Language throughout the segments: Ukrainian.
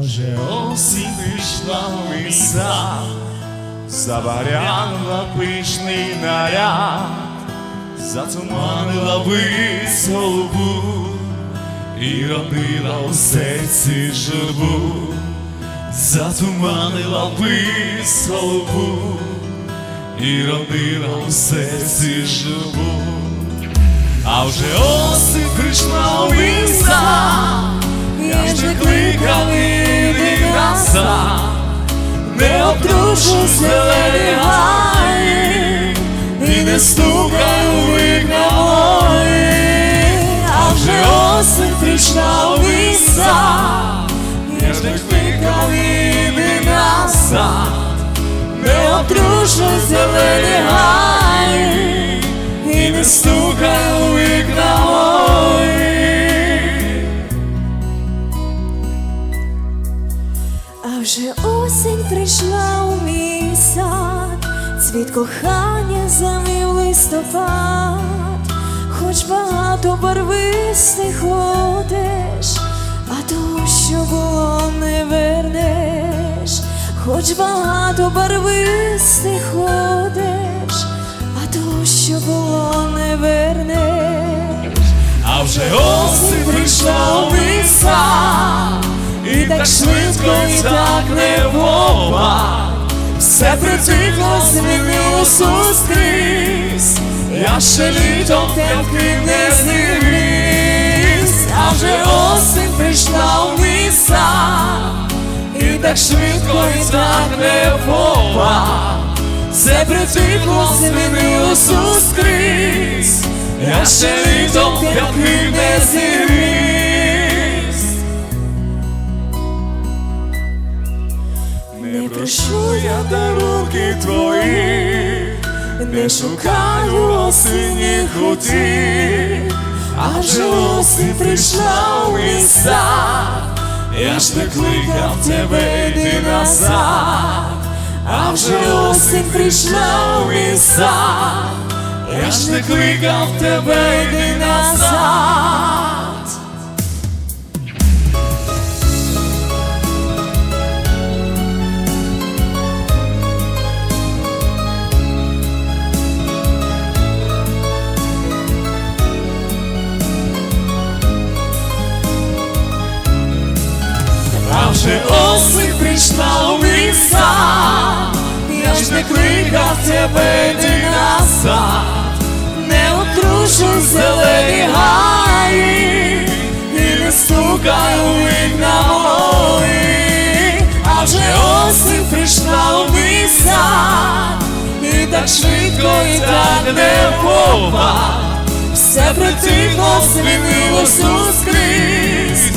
Вже осінь прийшла в мій сад, Забарянила пишний наряд, затуманила висолбу і родила у серці журбу, затуманила висолбу і родила у серці журбу. А вже осінь прийшла у мій я ж не кликав не обтрушу зелені гаї, і не стукай у а вже осень прийшла у ніжних я і не назад, не обтрушу зелені вже осінь прийшла у мій сад, цвіт кохання замів листопад, хоч багато барвистих ходиш, а то, що було, не вернеш, хоч багато барвистих ходиш, а то, що було, не вернеш. А вже осінь прийшла у мій сад, так швидко, і так невова, все притихло, змінилось ускрізь, я ще літом темки не зігріз, а вже осінь прийшла у мій і так швидко, і так невова, все притихло, змінилось ускрізь, я ще літом темки не зігріз. Не прошу я дарунки твої, не шукаю осінніх утіх, а вже осінь прийшла у мій сад, я ж не кликав тебе йди назад, а вже осінь прийшла у мій сад, я ж не кликав тебе йди назад. А вже осінь прийшла у мій сад, я ж не кликав тебе йди назад, не окружу зелені гаї, і не стукай у вікна мої, а вже осінь прийшла у мій сад, і так швидко, і так невпова, все притихло, змінилось ускрізь,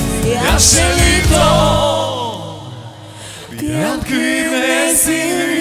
я ще que me ensina.